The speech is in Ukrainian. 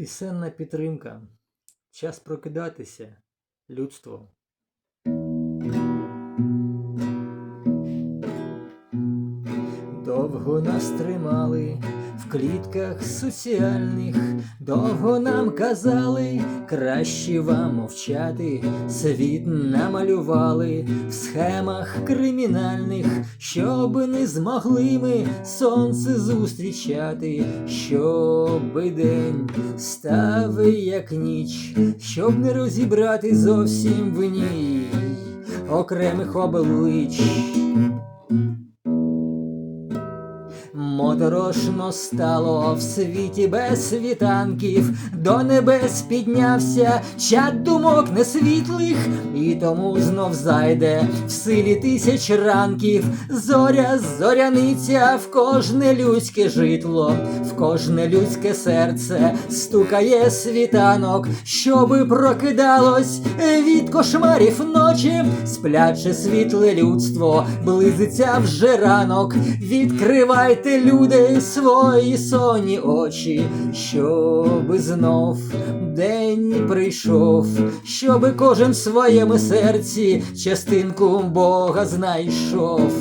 Пісенна підтримка. Час прокидатися, людство. Довго нас тримали в клітках соціальних, довго нам казали, краще вам мовчати, світ намалювали в схемах кримінальних, щоб не змогли ми сонце зустрічати, щоби день став як ніч, щоб не розібрати зовсім в ній окремих облич. Моторошно стало в світі без світанків, до небес піднявся чад думок несвітлих, і тому знов зайде в силі тисяч ранків, зоря, зоряниця в кожне людське житло, в кожне людське серце стукає світанок, щоби прокидалось від кошмарів ночі, спляче світле людство, близиться вже ранок, відкривайте, люди, свої соні очі, щоби знов день прийшов, щоби кожен в своєму серці частинку Бога знайшов.